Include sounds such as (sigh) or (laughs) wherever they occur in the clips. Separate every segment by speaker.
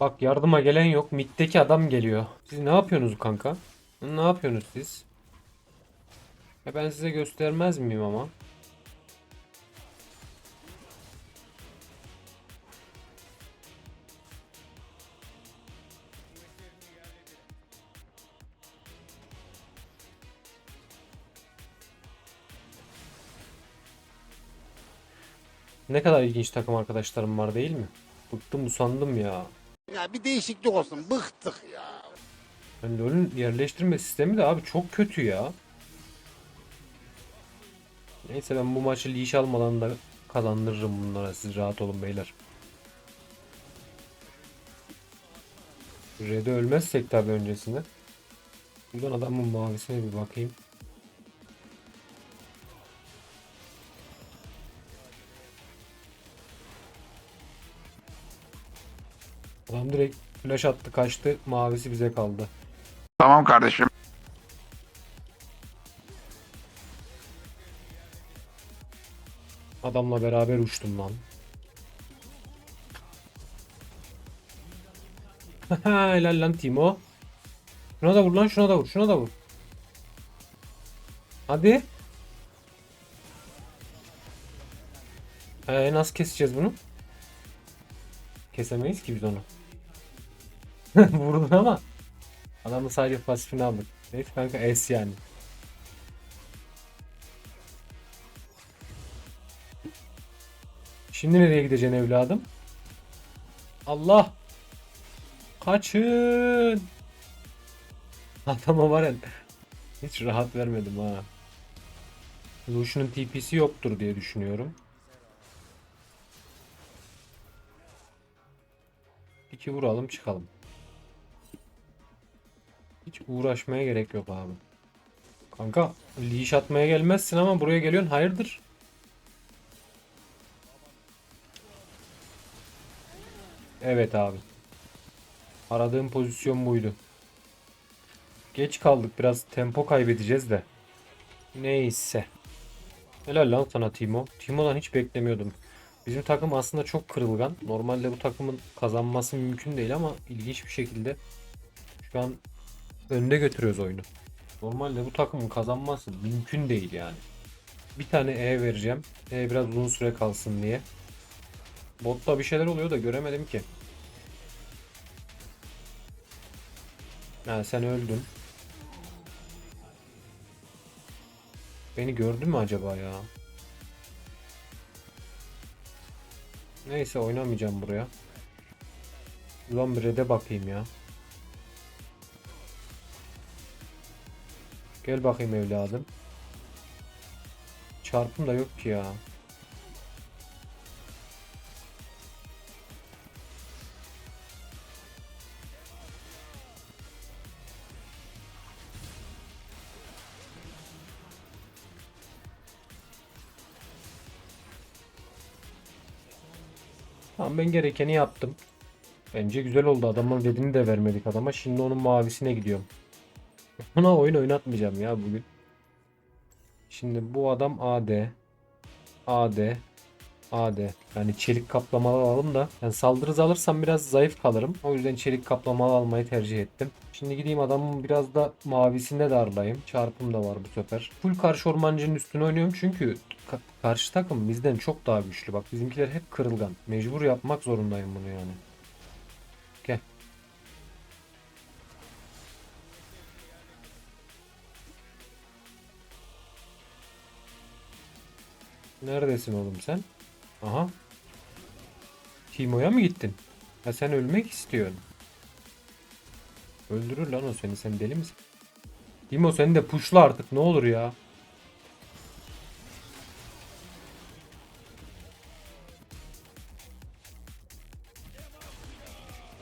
Speaker 1: Bak yardıma gelen yok. Mid'deki adam geliyor. Siz ne yapıyorsunuz kanka? Ne yapıyorsunuz siz? Ya ben size göstermez miyim ama? Ne kadar ilginç takım arkadaşlarım var değil mi? Bıktım usandım ya.
Speaker 2: Ya bir değişiklik olsun. Bıktık ya.
Speaker 1: Yani LoL'ün yerleştirme sistemi de abi çok kötü ya. Neyse ben bu maçı leash almadan da kazandırırım bunlara. Siz rahat olun beyler. Red'e ölmezsek tabi öncesinde. Buradan adamın mavisine bir bakayım. Adam direkt flash attı kaçtı. Mavisi bize kaldı.
Speaker 2: Tamam kardeşim.
Speaker 1: Adamla beraber uçtum lan. (laughs) Helal lan Timo. Şuna da vur lan şuna da vur şuna da vur. Hadi. Ee, nasıl keseceğiz bunu? Kesemeyiz ki biz onu. (laughs) Vurdun ama. Adamın sadece pasifini aldık. Neyse kanka S yani. Şimdi nereye gideceksin evladım? Allah! Kaçın! (laughs) Adama var ya hiç rahat vermedim ha. Lucian'ın TP'si yoktur diye düşünüyorum. İki vuralım çıkalım. Hiç uğraşmaya gerek yok abi. Kanka leash atmaya gelmezsin ama buraya geliyorsun hayırdır? Evet abi. Aradığım pozisyon buydu. Geç kaldık biraz tempo kaybedeceğiz de. Neyse. Helal lan sana Timo. Timo'dan hiç beklemiyordum. Bizim takım aslında çok kırılgan. Normalde bu takımın kazanması mümkün değil ama ilginç bir şekilde şu an önde götürüyoruz oyunu. Normalde bu takımın kazanması mümkün değil yani. Bir tane E vereceğim. E biraz uzun süre kalsın diye. Botta bir şeyler oluyor da göremedim ki. Ha sen öldün. Beni gördü mü acaba ya? Neyse oynamayacağım buraya. Ulan bir red'e bakayım ya. Gel bakayım evladım. Çarpım da yok ki ya. Tamam ben gerekeni yaptım. Bence güzel oldu. Adamın dediğini de vermedik adama. Şimdi onun mavisine gidiyorum. Buna oyun oynatmayacağım ya bugün. Şimdi bu adam AD. AD. AD. Yani çelik kaplamalı alalım da. Yani saldırı alırsam biraz zayıf kalırım. O yüzden çelik kaplamalı almayı tercih ettim. Şimdi gideyim adamın biraz da mavisinde darlayayım. Çarpım da var bu sefer. Full karşı ormancının üstüne oynuyorum çünkü ka- karşı takım bizden çok daha güçlü. Bak bizimkiler hep kırılgan. Mecbur yapmak zorundayım bunu yani. Neredesin oğlum sen? Aha. Timo'ya mı gittin? Ha sen ölmek istiyorsun. Öldürür lan o seni. Sen deli misin? Timo sen de puşla artık ne olur ya.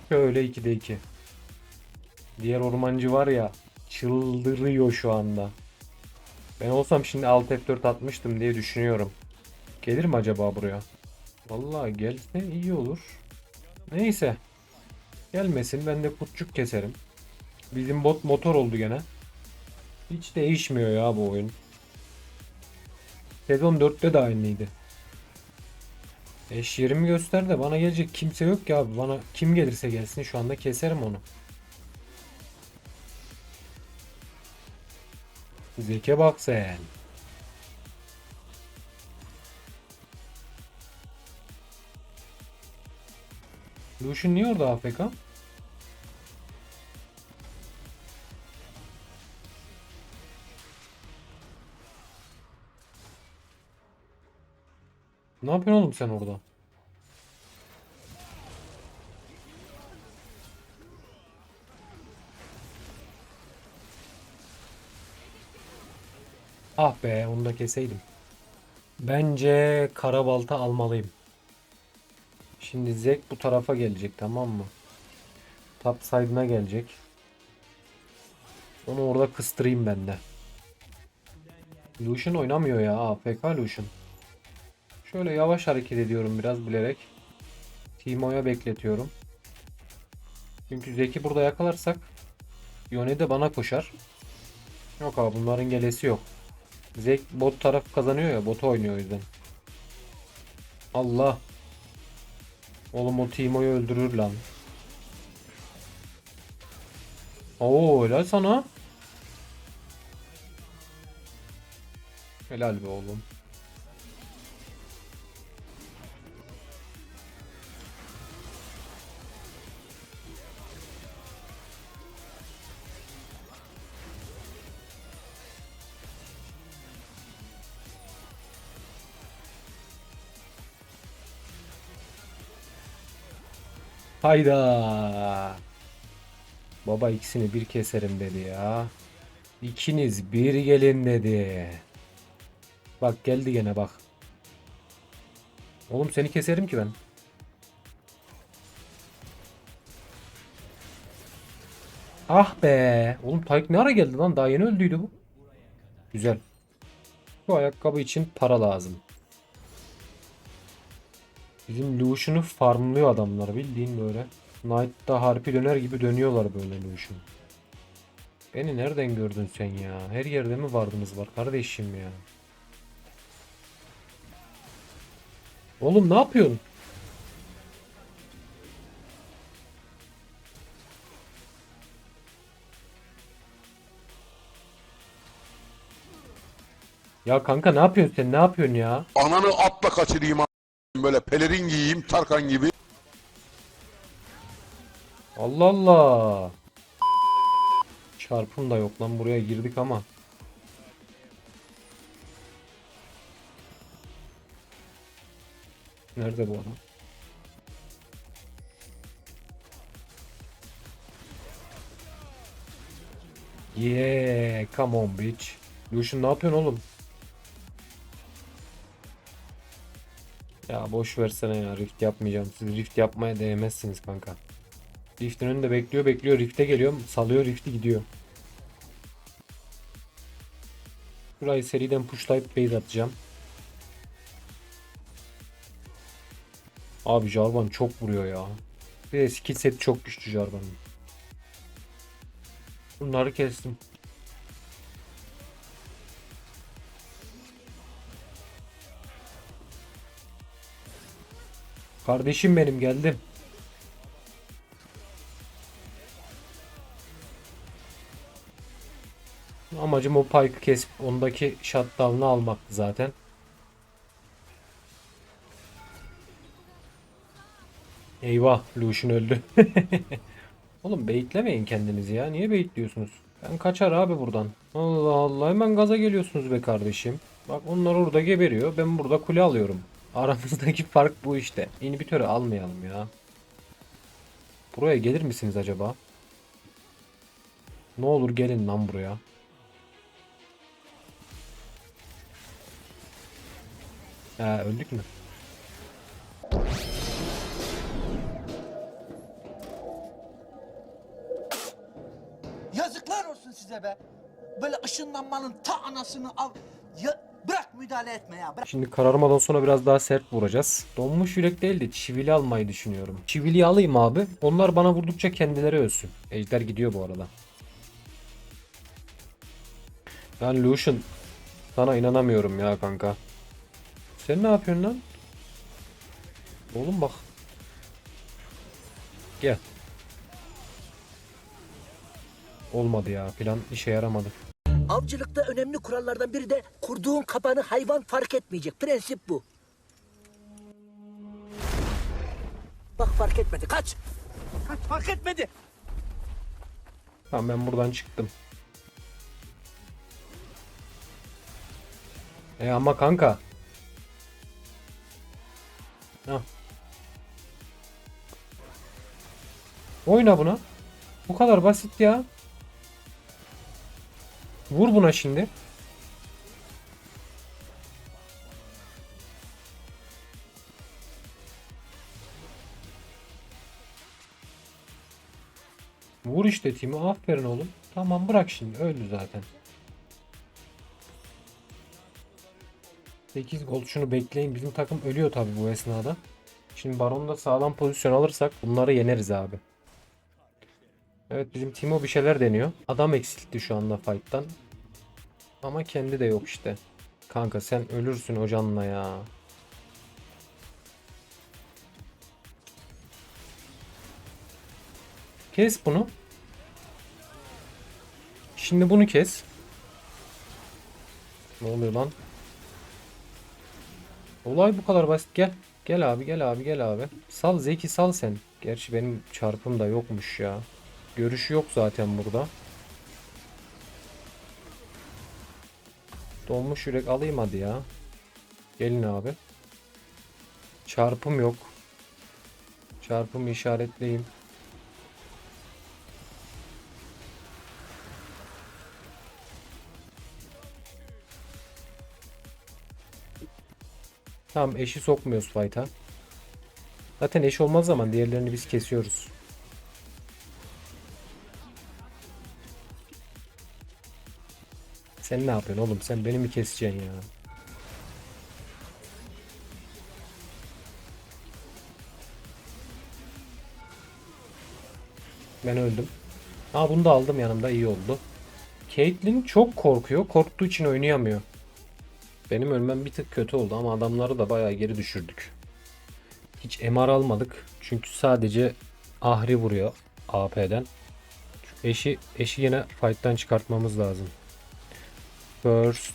Speaker 1: Şöyle 2'de 2. Diğer ormancı var ya çıldırıyor şu anda. Ben olsam şimdi alt F4 atmıştım diye düşünüyorum. Gelir mi acaba buraya? Vallahi gelse iyi olur. Neyse. Gelmesin ben de kutçuk keserim. Bizim bot motor oldu gene. Hiç değişmiyor ya bu oyun. Sezon 4'te de aynıydı. Eş yerimi göster de bana gelecek kimse yok ki abi. Bana kim gelirse gelsin şu anda keserim onu. Zeke bak sen. Lucian niye orada AFK? Ne yapıyorsun oğlum sen orada? Ah be onu da keseydim. Bence karabalta almalıyım. Şimdi Zek bu tarafa gelecek tamam mı? Top side'ına gelecek. Onu orada kıstırayım ben de. Lucian oynamıyor ya. AFK Lucian. Şöyle yavaş hareket ediyorum biraz bilerek. Timo'ya bekletiyorum. Çünkü Zek'i burada yakalarsak Yone de bana koşar. Yok abi bunların gelesi yok. Zek bot taraf kazanıyor ya bot oynuyor o yüzden. Allah. Oğlum o Timo'yu öldürür lan. Oo helal sana. Helal be oğlum. Hayda. Baba ikisini bir keserim dedi ya. İkiniz bir gelin dedi. Bak geldi gene bak. Oğlum seni keserim ki ben. Ah be. Oğlum Tayyip ne ara geldi lan? Daha yeni öldüydü bu. Güzel. Bu ayakkabı için para lazım. Bizim Lucian'ı farmlıyor adamlar bildiğin böyle. Knight'ta harpi döner gibi dönüyorlar böyle Lucian. Beni nereden gördün sen ya? Her yerde mi vardınız var kardeşim ya? Oğlum ne yapıyorsun? Ya kanka ne yapıyorsun sen? Ne yapıyorsun ya?
Speaker 2: Ananı atla kaçırayım böyle pelerin giyeyim Tarkan gibi.
Speaker 1: Allah Allah. Çarpım da yok lan buraya girdik ama. Nerede bu adam? Yeah, come on bitch. Lucian ne yapıyorsun oğlum? Ya boş versene ya rift yapmayacağım. Siz rift yapmaya değmezsiniz kanka. Rift'in önünde bekliyor bekliyor Rift'e geliyor salıyor Rift'i gidiyor. Burayı seriden pushlayıp base atacağım. Abi Jarvan çok vuruyor ya. Bir de skill seti çok güçlü Jarvan'ın. Bunları kestim. Kardeşim benim geldim. Amacım o Pike'ı kesip ondaki shutdown'ı almaktı zaten. Eyvah Lucian öldü. (laughs) Oğlum baitlemeyin kendinizi ya. Niye baitliyorsunuz? Ben kaçar abi buradan. Allah Allah hemen gaza geliyorsunuz be kardeşim. Bak onlar orada geberiyor. Ben burada kule alıyorum. Aramızdaki fark bu işte. İnhibitörü almayalım ya. Buraya gelir misiniz acaba? Ne olur gelin lan buraya. Ha öldük mü?
Speaker 3: Yazıklar olsun size be. Böyle ışınlanmanın ta anasını al. Ya müdahale etme ya. Bırak.
Speaker 1: Şimdi kararmadan sonra biraz daha sert vuracağız. Donmuş yürek değil de çivili almayı düşünüyorum. Çiviliyi alayım abi. Onlar bana vurdukça kendileri ölsün. Ejder gidiyor bu arada. Yani Lucian sana inanamıyorum ya kanka. Sen ne yapıyorsun lan? Oğlum bak. Gel. Olmadı ya. Plan işe yaramadı.
Speaker 4: Avcılıkta önemli kurallardan biri de kurduğun kapanı hayvan fark etmeyecek. Prensip bu. Bak fark etmedi. Kaç. Kaç fark etmedi.
Speaker 1: Tamam ben buradan çıktım. E ama kanka. Hah. Oyna buna. Bu kadar basit ya. Vur buna şimdi. Vur işte Timo. Aferin oğlum. Tamam bırak şimdi. Öldü zaten. 8 gol. Şunu bekleyin. Bizim takım ölüyor tabi bu esnada. Şimdi Baron'da sağlam pozisyon alırsak bunları yeneriz abi. Evet bizim Timo bir şeyler deniyor. Adam eksiltti şu anda fight'tan. Ama kendi de yok işte. Kanka sen ölürsün hocanla ya. Kes bunu. Şimdi bunu kes. Ne oluyor lan? Olay bu kadar basit. Gel. Gel abi gel abi gel abi. Sal Zeki sal sen. Gerçi benim çarpım da yokmuş ya. Görüşü yok zaten burada. Donmuş yürek alayım hadi ya. Gelin abi. Çarpım yok. Çarpımı işaretleyeyim. Tamam eşi sokmuyoruz fight'a. Zaten eş olmaz zaman diğerlerini biz kesiyoruz. Sen ne yapıyorsun oğlum? Sen beni mi keseceksin ya? Ben öldüm. Aa bunu da aldım yanımda iyi oldu. Caitlyn çok korkuyor. Korktuğu için oynayamıyor. Benim ölmem bir tık kötü oldu ama adamları da bayağı geri düşürdük. Hiç MR almadık. Çünkü sadece Ahri vuruyor AP'den. Eşi, eşi yine fight'tan çıkartmamız lazım. First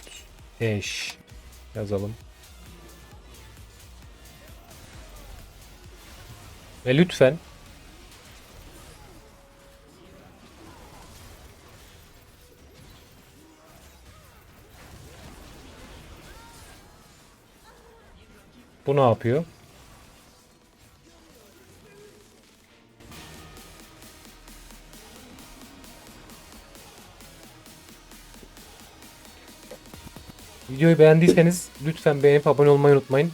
Speaker 1: eş yazalım. Ve lütfen Bu ne yapıyor? Videoyu beğendiyseniz lütfen beğenip abone olmayı unutmayın.